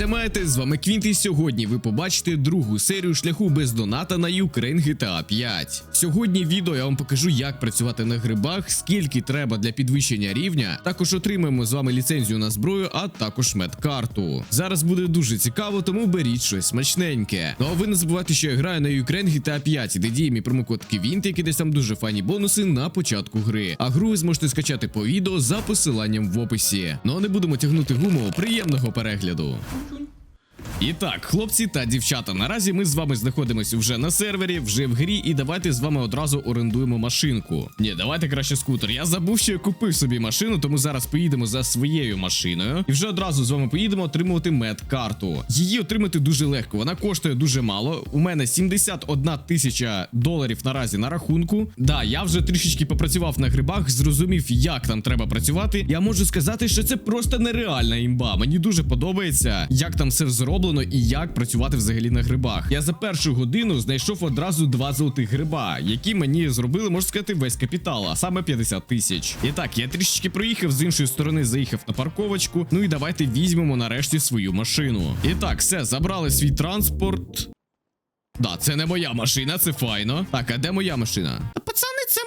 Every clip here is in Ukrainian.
Ася маєте, з вами Квінт, і сьогодні ви побачите другу серію шляху без доната на Ukraine GTA 5. Сьогодні відео я вам покажу, як працювати на грибах, скільки треба для підвищення рівня. Також отримаємо з вами ліцензію на зброю, а також медкарту. Зараз буде дуже цікаво, тому беріть щось смачненьке. Ну а ви не забувайте, що я граю на Ukraine GTA 5, де діє мій промокод Квінт, який десь там дуже файні бонуси на початку гри. А гру ви зможете скачати по відео за посиланням в описі. Ну а не будемо тягнути гуму. Приємного перегляду. tun? І так, хлопці та дівчата, наразі ми з вами знаходимося вже на сервері, вже в грі, і давайте з вами одразу орендуємо машинку. Ні, давайте краще скутер. Я забув, що я купив собі машину, тому зараз поїдемо за своєю машиною. І вже одразу з вами поїдемо отримувати медкарту. Її отримати дуже легко. Вона коштує дуже мало. У мене 71 тисяча доларів наразі на рахунку. Да, я вже трішечки попрацював на грибах, зрозумів, як там треба працювати. Я можу сказати, що це просто нереальна імба. Мені дуже подобається, як там все зроблено і як працювати взагалі на грибах. Я за першу годину знайшов одразу два золотих гриба, які мені зробили, можна сказати, весь капітал, а саме 50 тисяч. І так, я трішечки проїхав з іншої сторони, заїхав на парковочку. Ну і давайте візьмемо нарешті свою машину. І так, все, забрали свій транспорт. Да, це не моя машина, це файно. Так, а де моя машина? Пацани, це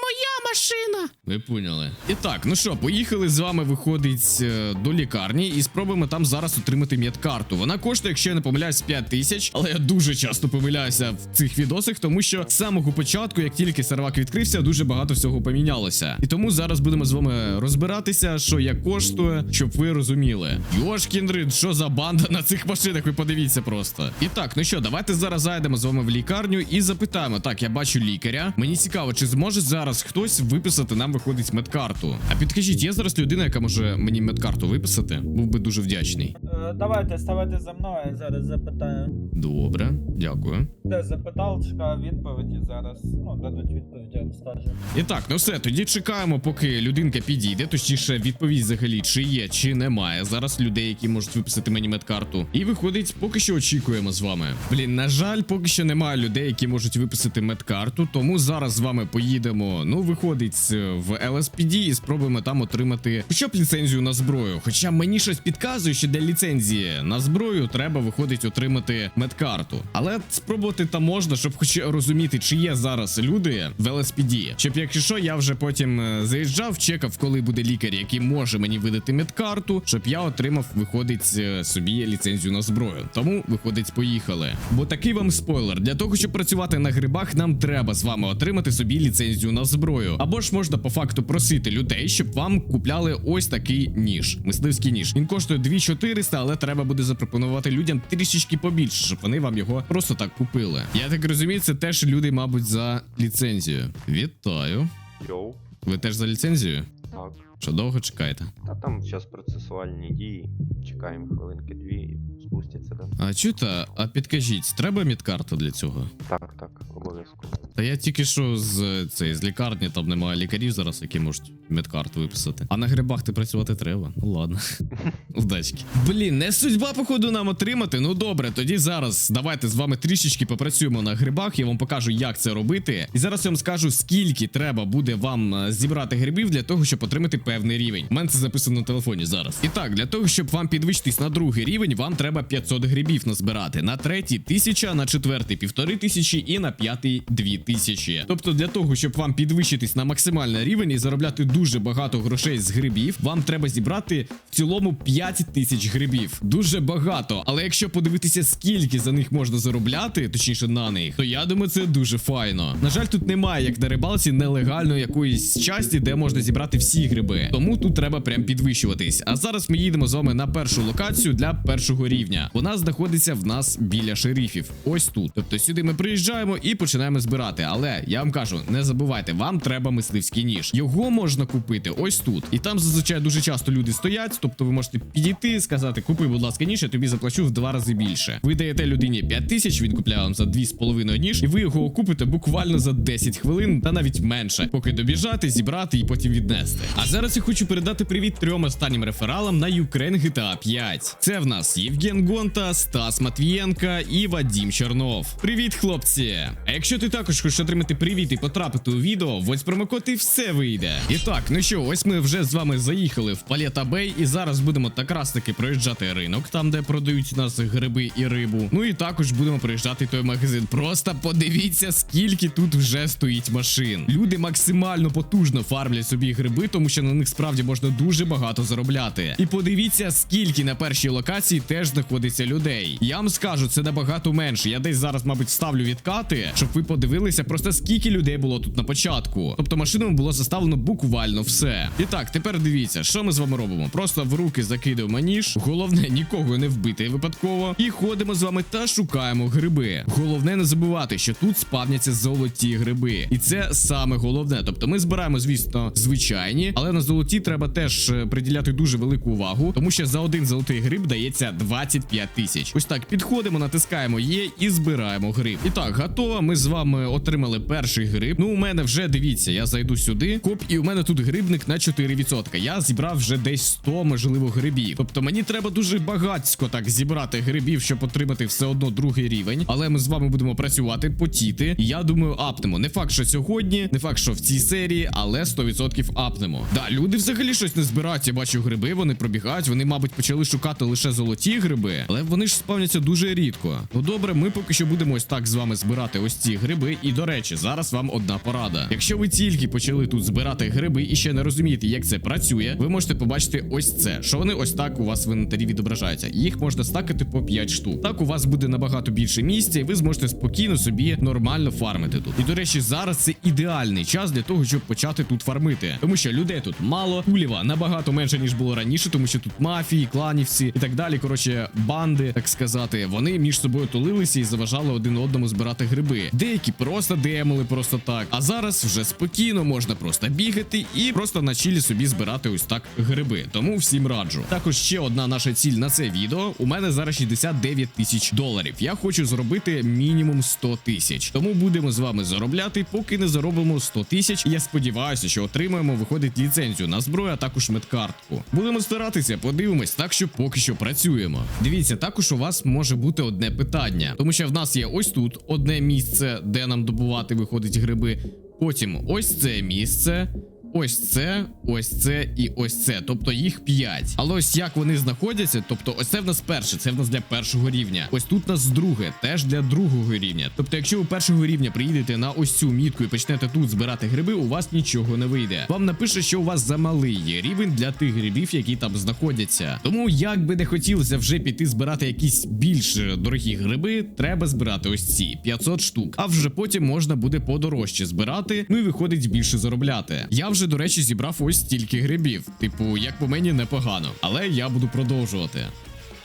машина. Ви поняли. І так, ну що, поїхали з вами, виходить е, до лікарні і спробуємо там зараз отримати медкарту. Вона коштує, якщо я не помиляюсь, 5 тисяч, але я дуже часто помиляюся в цих відосах, тому що з самого початку, як тільки сервак відкрився, дуже багато всього помінялося. І тому зараз будемо з вами розбиратися, що як коштує, щоб ви розуміли. Йошкіндрид, що за банда на цих машинах? Ви подивіться просто. І так, ну що, давайте зараз зайдемо з вами в лікарню і запитаємо. Так, я бачу лікаря. Мені цікаво, чи зможе зараз хтось виписати нам виходить медкарту. А підкажіть, є зараз людина, яка може мені медкарту виписати? Був би дуже вдячний. Е, Давайте ставайте за мною, я зараз запитаю. Добре, дякую. Де запитав, чекаю відповіді зараз. Ну, дадуть відповідь, я вам скажу. І так, ну все, тоді чекаємо, поки людинка підійде, точніше відповість взагалі, чи є, чи немає зараз людей, які можуть виписати мені медкарту. І виходить, поки що очікуємо з вами. Блін, на жаль, поки що немає людей, які можуть виписати медкарту, тому зараз з вами поїдемо. Ну, виходить е, в LSPD і спробуємо там отримати хоча б ліцензію на зброю. Хоча мені щось підказує, що для ліцензії на зброю треба виходить отримати медкарту. Але спробувати там можна, щоб хоч розуміти, чи є зараз люди в LSPD. Щоб якщо що, я вже потім е, заїжджав, чекав, коли буде лікар, який може мені видати медкарту, щоб я отримав, виходить е, собі ліцензію на зброю. Тому виходить, поїхали. Бо такий вам спойлер: для того, щоб працювати на грибах, нам треба з вами отримати собі ліцензію на зброю. Або ж можна по факту просити людей, щоб вам купляли ось такий ніж, мисливський ніж. Він коштує 2400, але треба буде запропонувати людям трішечки побільше, щоб вони вам його просто так купили. Я так розумію, це теж люди, мабуть, за ліцензію. Вітаю. Йоу, Ви теж за ліцензію? так. Що довго чекаєте? Та там зараз процесуальні дії. Чекаємо хвилинки дві і спустяться, да? А чуєте, а підкажіть, треба медкарта для цього? Так, так, обов'язково. Та я тільки що з цей з лікарні, там немає лікарів зараз, які можуть медкарту виписати. А на грибах ти працювати треба. Ну ладно. Удачки. Блін, не судьба, походу, нам отримати. Ну добре, тоді зараз давайте з вами трішечки попрацюємо на грибах. Я вам покажу, як це робити. І зараз я вам скажу, скільки треба буде вам е, зібрати грибів для того, щоб отримати певний рівень. У мене це записано на телефоні зараз. І так, для того, щоб вам підвищитись на другий рівень, вам треба 500 грибів назбирати. На третій тисяча, на четвертий півтори тисячі і на п'ятий дві тисячі. Тобто, для того, щоб вам підвищитись на максимальний рівень і заробляти дуже багато грошей з грибів, вам треба зібрати в цілому 5 тисяч грибів. Дуже багато. Але якщо подивитися, скільки за них можна заробляти, точніше на них, то я думаю, це дуже файно. На жаль, тут немає, як на рибалці, нелегальної якоїсь часті, де можна зібрати всі гриби. Тому тут треба прям підвищуватись. А зараз ми їдемо з вами на першу локацію для першого рівня. Вона знаходиться в нас біля шерифів. Ось тут. Тобто сюди ми приїжджаємо і починаємо збирати. Але я вам кажу, не забувайте, вам треба мисливський ніж. Його можна купити ось тут. І там зазвичай дуже часто люди стоять. Тобто ви можете підійти, сказати, купи, будь ласка, ніж, я тобі заплачу в два рази більше. Ви даєте людині 5 тисяч, він купляє вам за 2,5 ніж, і ви його купите буквально за 10 хвилин, та навіть менше, поки добіжати, зібрати і потім віднести. А зараз зараз хочу передати привіт трьом останнім рефералам на Ukraine GTA 5. Це в нас Євген Гонта, Стас Матвієнка і Вадім Чорнов. Привіт, хлопці! А якщо ти також хочеш отримати привіт і потрапити у відео, ось промокод і все вийде. І так, ну що, ось ми вже з вами заїхали в Палета Бей, і зараз будемо так раз таки проїжджати ринок, там де продають у нас гриби і рибу. Ну і також будемо проїжджати той магазин. Просто подивіться, скільки тут вже стоїть машин. Люди максимально потужно фармлять собі гриби, тому що на них справді можна дуже багато заробляти. І подивіться, скільки на першій локації теж знаходиться людей. Я вам скажу, це набагато менше. Я десь зараз, мабуть, ставлю відкати, щоб ви подивилися просто скільки людей було тут на початку. Тобто машинами було заставлено буквально все. І так, тепер дивіться, що ми з вами робимо. Просто в руки закидуємо ніж. Головне нікого не вбити випадково. І ходимо з вами та шукаємо гриби. Головне не забувати, що тут спавняться золоті гриби. І це саме головне. Тобто ми збираємо, звісно, звичайні, але на золоті треба теж е, приділяти дуже велику увагу, тому що за один золотий гриб дається 25 тисяч. Ось так підходимо, натискаємо Є і збираємо гриб. І так, готово. Ми з вами отримали перший гриб. Ну, у мене вже дивіться, я зайду сюди. Коп, і у мене тут грибник на 4%. Я зібрав вже десь 100, можливо, грибів. Тобто мені треба дуже багатько так зібрати грибів, щоб отримати все одно другий рівень. Але ми з вами будемо працювати, потіти. І я думаю, апнемо. Не факт, що сьогодні, не факт, що в цій серії, але 100% апнемо. Да, люди взагалі щось не збирають. Я бачу гриби, вони пробігають. Вони, мабуть, почали шукати лише золоті гриби, але вони ж спавняться дуже рідко. Ну добре, ми поки що будемо ось так з вами збирати ось ці гриби. І до речі, зараз вам одна порада. Якщо ви тільки почали тут збирати гриби і ще не розумієте, як це працює, ви можете побачити ось це, що вони ось так у вас в інвентарі відображаються. Їх можна стакати по 5 штук. Так у вас буде набагато більше місця, і ви зможете спокійно собі нормально фармити тут. І до речі, зараз це ідеальний час для того, щоб почати тут фармити, тому що людей тут мало, куліва набагато менше ніж було раніше, тому що тут мафії, кланівці і так далі. Коротше, банди, так сказати, вони між собою тулилися і заважали один одному збирати гриби. Деякі просто демили просто так. А зараз вже спокійно можна просто бігати і просто на чілі собі збирати ось так гриби. Тому всім раджу. Також ще одна наша ціль на це відео. У мене зараз 69 тисяч доларів. Я хочу зробити мінімум 100 тисяч. Тому будемо з вами заробляти, поки не заробимо 100 тисяч. Я сподіваюся, що отримаємо виходить ліцензію на зброю, а також медкартку. Будемо старатися, подивимось, так що поки що працюємо. Дивіться, також у вас може бути одне питання, тому що в нас є ось тут одне місце, де нам добувати виходить гриби. Потім ось це місце. Ось це, ось це і ось це. Тобто їх 5. Але ось як вони знаходяться, тобто ось це в нас перше, це в нас для першого рівня. Ось тут у нас друге, теж для другого рівня. Тобто, якщо ви першого рівня приїдете на ось цю мітку і почнете тут збирати гриби, у вас нічого не вийде. Вам напише, що у вас замалий є рівень для тих грибів, які там знаходяться. Тому, як би не хотілося вже піти збирати якісь більш дорогі гриби, треба збирати ось ці 500 штук. А вже потім можна буде подорожче збирати, ну і виходить більше заробляти. Я вже, до речі, зібрав ось стільки грибів. Типу, як по мені, непогано. Але я буду продовжувати.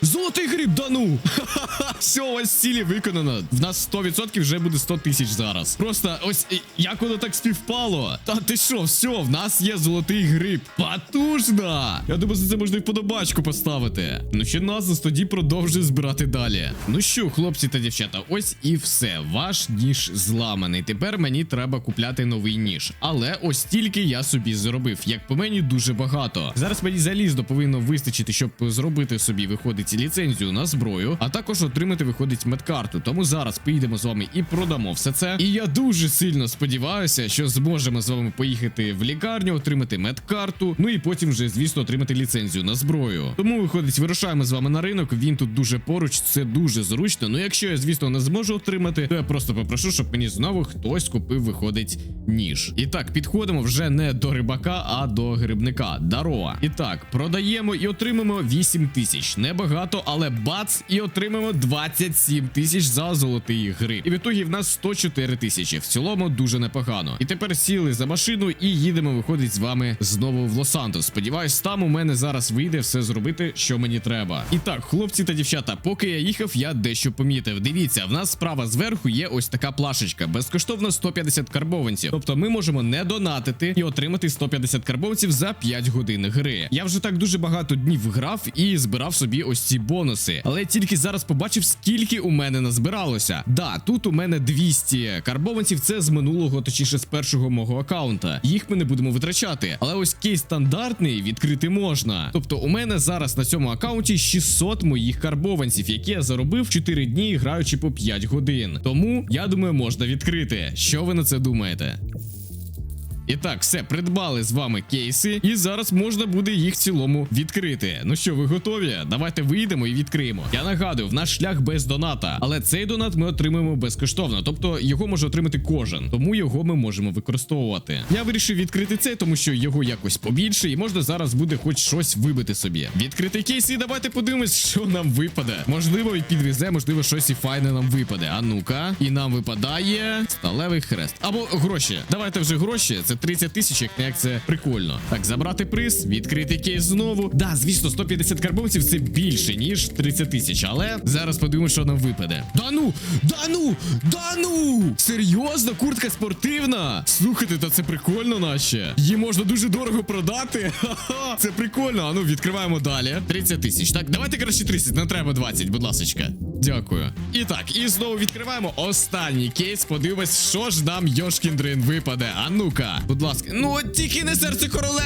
Золотий гриб, да ну! Ха-ха-ха! Все, ось цілі виконано. В нас 100% вже буде 100 тисяч зараз. Просто ось як воно так співпало. Та ти що, все, в нас є золотий гриб. Потужно! Я думаю, за це можна і подобачку поставити. Ну що нас тоді продовжує збирати далі. Ну що, хлопці та дівчата, ось і все. Ваш ніж зламаний. Тепер мені треба купляти новий ніж. Але ось тільки я собі зробив. Як по мені, дуже багато. Зараз мені залізно повинно вистачити, щоб зробити собі виходить ліцензію на зброю, а також отримати виходить медкарту. Тому зараз поїдемо з вами і продамо все це. І я дуже сильно сподіваюся, що зможемо з вами поїхати в лікарню, отримати медкарту. Ну і потім вже, звісно, отримати ліцензію на зброю. Тому виходить, вирушаємо з вами на ринок. Він тут дуже поруч, це дуже зручно. Ну якщо я, звісно, не зможу отримати, то я просто попрошу, щоб мені знову хтось купив, виходить, ніж. І так, підходимо вже не до рибака, а до грибника. Дарова. І так, продаємо і отримаємо 8 тисяч. Небагато, але бац, і отримаємо 27 тисяч за золотий гриб. І в ітогі в нас 104 тисячі. В цілому дуже непогано. І тепер сіли за машину і їдемо, виходить з вами знову в Лос-Сантос. Сподіваюсь, там у мене зараз вийде все зробити, що мені треба. І так, хлопці та дівчата, поки я їхав, я дещо помітив. Дивіться, в нас справа зверху є ось така плашечка. Безкоштовно 150 карбованців. Тобто ми можемо не донатити і отримати 150 карбованців за 5 годин гри. Я вже так дуже багато днів грав і збирав собі ось ці бонуси. Але я тільки зараз побачив, скільки у мене назбиралося. Да, тут у мене 200 карбованців. Це з минулого, точніше з першого мого аккаунта. Їх ми не будемо витрачати. Але ось кейс стандартний відкрити можна. Тобто, у мене зараз на цьому аккаунті 600 моїх карбованців, які я заробив 4 дні, граючи по 5 годин. Тому я думаю, можна відкрити. Що ви на це думаєте? І так, все, придбали з вами кейси, і зараз можна буде їх в цілому відкрити. Ну що, ви готові? Давайте вийдемо і відкриємо. Я нагадую, в наш шлях без доната, але цей донат ми отримаємо безкоштовно, тобто його може отримати кожен, тому його ми можемо використовувати. Я вирішив відкрити цей, тому що його якось побільше, і можна зараз буде хоч щось вибити собі. Відкрити кейс, і давайте подивимось, що нам випаде. Можливо, і підвезе, можливо, щось і файне нам випаде. А ну-ка, і нам випадає сталевий хрест. Або гроші. Давайте вже гроші. Це 30 тисяч, як як це прикольно. Так, забрати приз, відкрити кейс знову. Да, звісно, 150 карбованців це більше, ніж 30 тисяч. Але зараз подивимось, що нам випаде. Да ну! Да ну! Да ну! Серйозно, куртка спортивна? Слухайте, та це прикольно, наче. Її можна дуже дорого продати. Ха-ха, це прикольно. А ну, відкриваємо далі. 30 тисяч. Так, давайте краще 30, не треба 20, будь ласочка. Дякую. І так, і знову відкриваємо останній кейс. Подивимось, що ж нам Йошкін Дрин випаде. А ну-ка, будь ласка. Ну от тільки не серце короле.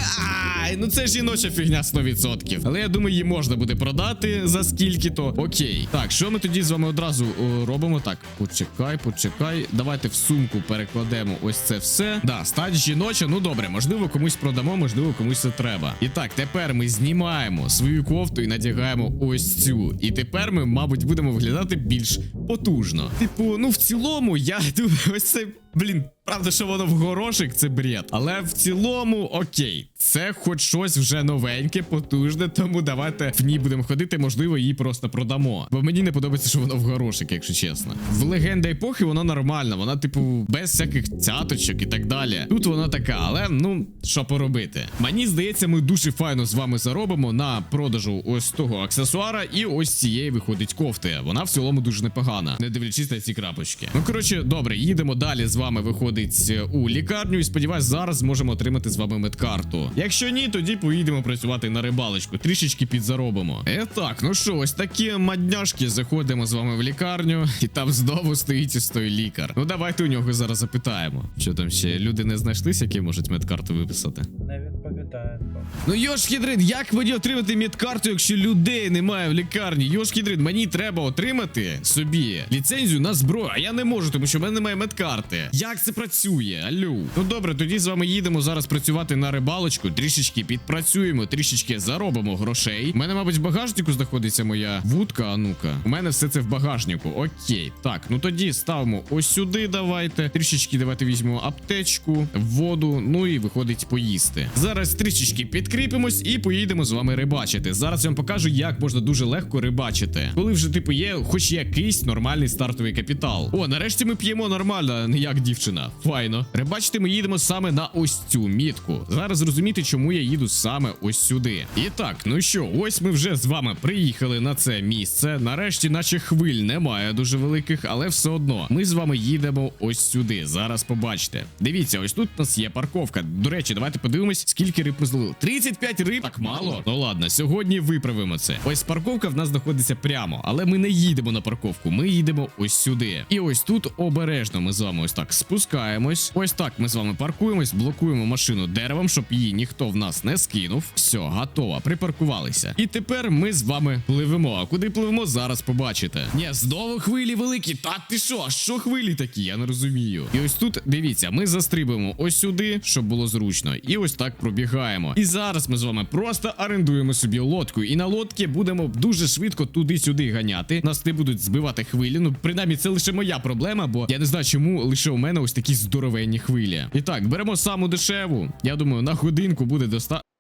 Ай, ну це жіноча фігня 100%. Але я думаю, її можна буде продати за скільки-то. Окей. Так, що ми тоді з вами одразу о, робимо? Так, почекай, почекай. Давайте в сумку перекладемо ось це все. Да, стать жіноча. Ну добре, можливо, комусь продамо, можливо, комусь це треба. І так, тепер ми знімаємо свою кофту і надягаємо ось цю. І тепер ми, мабуть, будемо виглядати більш потужно. Типу, ну в цілому, я думаю, ось це. Блін, правда, що воно в горошик, це бред. Але в цілому, окей, це хоч щось вже новеньке, потужне, тому давайте в ній будемо ходити, можливо, її просто продамо. Бо мені не подобається, що воно в горошик, якщо чесно. В легенда епохи вона нормальна, вона, типу, без всяких цяточок і так далі. Тут вона така, але ну що поробити. Мені здається, ми дуже файно з вами заробимо на продажу ось того аксесуара, і ось цієї виходить кофти. Вона в цілому дуже непогана, не дивлячись на ці крапочки. Ну коротше, добре, їдемо далі з вами. Виходить е, у лікарню, і сподіваюсь, зараз зможемо отримати з вами медкарту. Якщо ні, тоді поїдемо працювати на рибалочку, трішечки підзаробимо. Е, так, ну що, ось такі мадняшки. Заходимо з вами в лікарню, і там знову стоїть ось той лікар. Ну давайте у нього зараз запитаємо. Що там ще люди не знайшлися, які можуть медкарту виписати. Не відповідає. Ну йош як мені отримати медкарту, якщо людей немає в лікарні? Йош мені треба отримати собі ліцензію на зброю, а я не можу, тому що в мене немає медкарти. Як це працює? Алло. Ну добре, тоді з вами їдемо зараз працювати на рибалочку. Трішечки підпрацюємо, трішечки заробимо грошей. У мене, мабуть, в багажнику знаходиться моя вудка. А ну-ка. У мене все це в багажнику. Окей. Так, ну тоді ставимо ось сюди. Давайте. Трішечки давайте візьмемо аптечку, воду. Ну і виходить поїсти. Зараз трішечки підкріпимось і поїдемо з вами рибачити. Зараз я вам покажу, як можна дуже легко рибачити. Коли вже типу є хоч якийсь нормальний стартовий капітал. О, нарешті ми п'ємо нормально, не як дівчина. Файно. Рибачити ми їдемо саме на ось цю мітку. Зараз зрозуміти, чому я їду саме ось сюди. І так, ну що, ось ми вже з вами приїхали на це місце. Нарешті, наче хвиль немає дуже великих, але все одно ми з вами їдемо ось сюди. Зараз побачите. Дивіться, ось тут у нас є парковка. До речі, давайте подивимось, скільки риб ми зловили. 35 риб. Так мало. Ну ладно, сьогодні виправимо це. Ось парковка в нас знаходиться прямо, але ми не їдемо на парковку. Ми їдемо ось сюди. І ось тут обережно ми з вами ось так спускаємось. Ось так ми з вами паркуємось, блокуємо машину деревом, щоб її ніхто в нас не скинув. Все, готово, припаркувалися. І тепер ми з вами пливемо. А куди пливемо, зараз побачите. Ні, знову хвилі великі. Та ти що? Що хвилі такі? Я не розумію. І ось тут дивіться, ми застрибуємо ось сюди, щоб було зручно. І ось так пробігаємо. І зараз ми з вами просто орендуємо собі лодку. І на лодці будемо дуже швидко туди-сюди ганяти. Нас не будуть збивати хвилі. Ну, принаймні, це лише моя проблема, бо я не знаю, чому лише у мене ось такі здоровенні хвилі. І так, беремо саму дешеву. Я думаю, на годинку буде достатньо.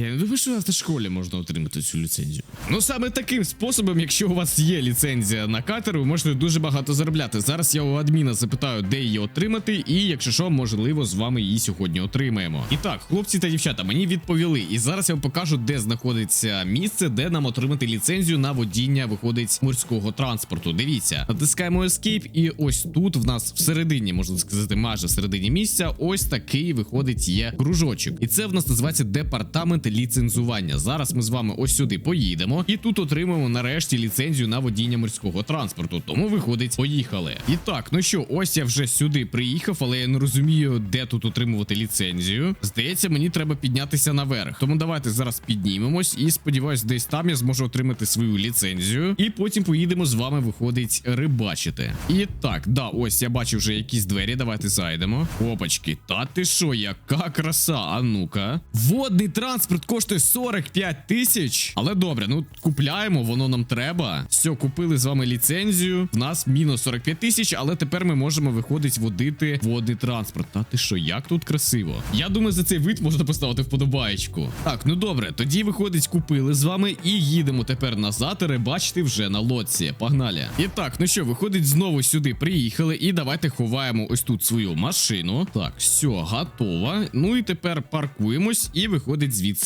Я не думаю, що в автошколі можна отримати цю ліцензію. Ну саме таким способом, якщо у вас є ліцензія на катер, ви можете дуже багато заробляти. Зараз я у адміна запитаю, де її отримати, і якщо що, можливо, з вами її сьогодні отримаємо. І так, хлопці та дівчата, мені відповіли, і зараз я вам покажу, де знаходиться місце, де нам отримати ліцензію на водіння виходить морського транспорту. Дивіться, натискаємо Escape, і ось тут в нас всередині, можна сказати, майже всередині місця, ось такий виходить є кружочок. І це в нас називається департамент ліцензування. Зараз ми з вами ось сюди поїдемо, і тут отримаємо нарешті ліцензію на водіння морського транспорту. Тому виходить, поїхали. І так, ну що, ось я вже сюди приїхав, але я не розумію, де тут отримувати ліцензію. Здається, мені треба піднятися наверх. Тому давайте зараз піднімемось і сподіваюсь, десь там я зможу отримати свою ліцензію. І потім поїдемо з вами, виходить, рибачити. І так, да, ось я бачу вже якісь двері. Давайте зайдемо. Опачки, та ти що, яка краса? А ну-ка. Водний транспорт коштує 45 тисяч. Але добре, ну купляємо, воно нам треба. Все, купили з вами ліцензію. В нас мінус 45 тисяч, але тепер ми можемо виходить водити водний транспорт. Та ти що, як тут красиво? Я думаю, за цей вид можна поставити вподобаєчку. Так, ну добре, тоді виходить, купили з вами і їдемо тепер назад рибачити вже на лодці. Погнали. І так, ну що, виходить, знову сюди приїхали, і давайте ховаємо ось тут свою машину. Так, все, готово. Ну і тепер паркуємось, і виходить звідси.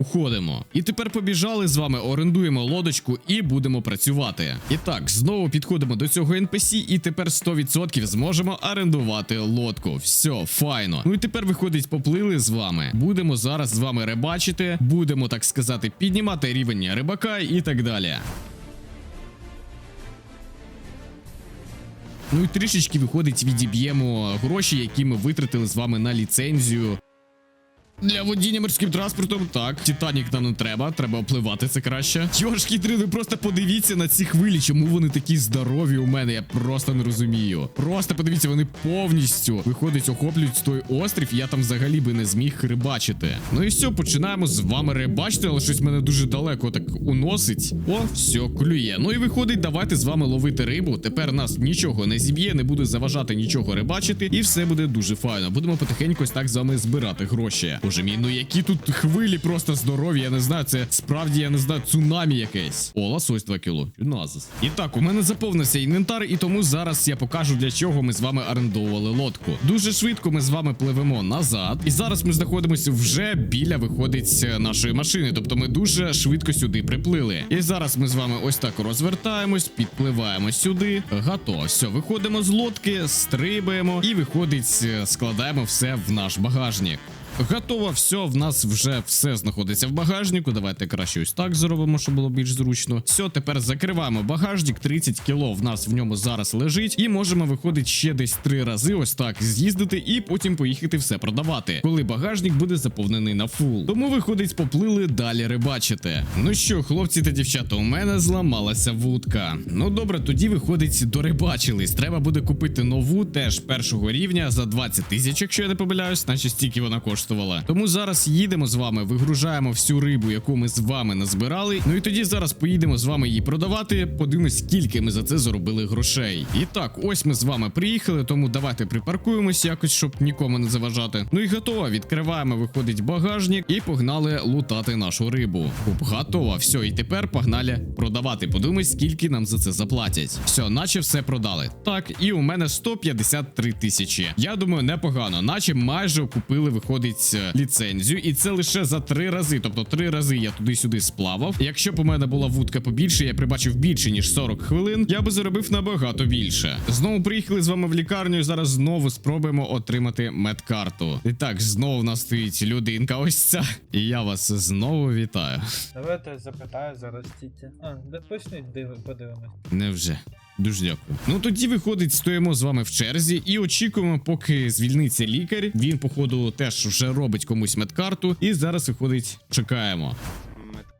Уходимо. І тепер побіжали з вами, орендуємо лодочку і будемо працювати. І так, знову підходимо до цього NPC, і тепер 100% зможемо орендувати лодку. Все, файно. Ну і тепер виходить, поплили з вами. Будемо зараз з вами рибачити, будемо так сказати, піднімати рівень рибака і так далі. Ну і трішечки виходить, відіб'ємо гроші, які ми витратили з вами на ліцензію. Для водіння морським транспортом, так, Титанік нам не треба, треба опливати це краще. Йошки три, ви просто подивіться на ці хвилі, чому вони такі здорові у мене, я просто не розумію. Просто подивіться, вони повністю виходить, охоплюють той острів, я там взагалі би не зміг рибачити. Ну і все, починаємо з вами рибачити, але щось мене дуже далеко так уносить. О, все, клює. Ну і виходить, давайте з вами ловити рибу. Тепер нас нічого не зіб'є, не буде заважати нічого рибачити, і все буде дуже файно. Будемо потихеньку ось так з вами збирати гроші. Боже мій, ну які тут хвилі просто здорові, я не знаю, це справді, я не знаю, цунамі якесь. О, лосось 2 кіло. Назис. І так, у мене заповнився інвентар, і тому зараз я покажу, для чого ми з вами орендовували лодку. Дуже швидко ми з вами пливемо назад. І зараз ми знаходимося вже біля виходить нашої машини. Тобто ми дуже швидко сюди приплили. І зараз ми з вами ось так розвертаємось, підпливаємо сюди. Готово. Все, виходимо з лодки, стрибаємо і виходить, складаємо все в наш багажник. Готово, все, в нас вже все знаходиться в багажнику. Давайте краще ось так зробимо, щоб було більш зручно. Все, тепер закриваємо багажник. 30 кіло в нас в ньому зараз лежить, і можемо виходить ще десь три рази, ось так з'їздити, і потім поїхати все продавати, коли багажник буде заповнений на фул. Тому виходить, поплили далі рибачити. Ну що, хлопці та дівчата, у мене зламалася вудка. Ну добре, тоді виходить, дорибачились. Треба буде купити нову, теж першого рівня за 20 тисяч, якщо я не помиляюсь, наче стільки вона коштувала. Тому зараз їдемо з вами, вигружаємо всю рибу, яку ми з вами назбирали. Ну і тоді зараз поїдемо з вами її продавати. Подивимось, скільки ми за це заробили грошей. І так, ось ми з вами приїхали, тому давайте припаркуємось якось, щоб нікому не заважати. Ну і готово. Відкриваємо, виходить багажник, і погнали лутати нашу рибу. Оп, готово. Все, і тепер погнали продавати. Подивимось, скільки нам за це заплатять. Все, наче все продали. Так, і у мене 153 тисячі. Я думаю, непогано, наче майже купили, виходить е, ліцензію, і це лише за три рази. Тобто три рази я туди-сюди сплавав. Якщо б у мене була вудка побільше, я прибачив більше ніж 40 хвилин, я би заробив набагато більше. Знову приїхали з вами в лікарню. і Зараз знову спробуємо отримати медкарту. І так, знову в нас стоїть людинка. Ось ця. І я вас знову вітаю. Давайте запитаю зараз тільки. А, де почнуть подивимось. Невже. Дуже дякую. Ну тоді виходить, стоїмо з вами в черзі і очікуємо, поки звільниться лікар. Він, походу, теж вже робить комусь медкарту. І зараз виходить, чекаємо.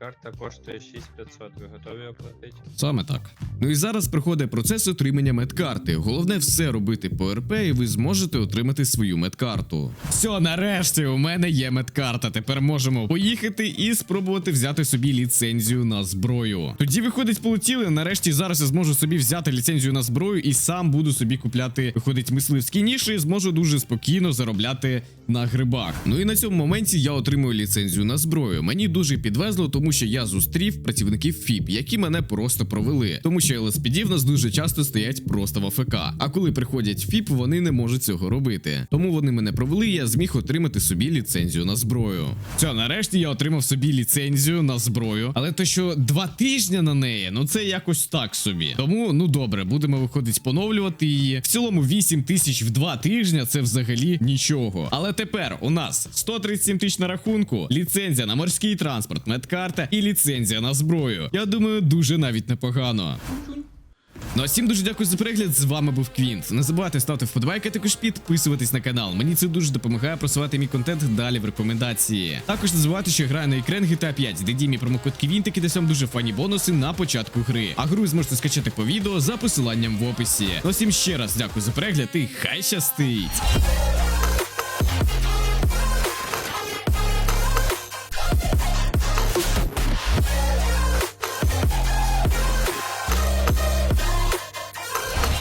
Медкарта коштує 6500, ви готові оплатити? Саме так. Ну і зараз приходить процес отримання медкарти. Головне все робити по РП, і ви зможете отримати свою медкарту. Все, нарешті у мене є медкарта. Тепер можемо поїхати і спробувати взяти собі ліцензію на зброю. Тоді виходить, полетіли. Нарешті зараз я зможу собі взяти ліцензію на зброю і сам буду собі купляти, виходить, мисливські ніші, і зможу дуже спокійно заробляти на грибах. Ну і на цьому моменті я отримую ліцензію на зброю. Мені дуже підвезло, тому тому що я зустрів працівників ФІП, які мене просто провели. Тому що LSPD в нас дуже часто стоять просто в АФК. А коли приходять ФІП, вони не можуть цього робити. Тому вони мене провели, і я зміг отримати собі ліцензію на зброю. Все, нарешті я отримав собі ліцензію на зброю. Але те, що два тижні на неї, ну це якось так собі. Тому, ну добре, будемо виходить поновлювати її. В цілому 8 тисяч в два тижні це взагалі нічого. Але тепер у нас 137 тисяч на рахунку, ліцензія на морський транспорт, медкарта і ліцензія на зброю. Я думаю, дуже навіть непогано. Ну а всім дуже дякую за перегляд. З вами був Квінт. Не забувайте ставити вподобайки, а також підписуватись на канал. Мені це дуже допомагає просувати мій контент далі в рекомендації. Також не забувайте, що я граю на екран GTA 5, де дій мій промокод Квінт, який дасть вам дуже фані бонуси на початку гри. А гру зможете скачати по відео за посиланням в описі. Ну всім ще раз дякую за перегляд і хай щастить!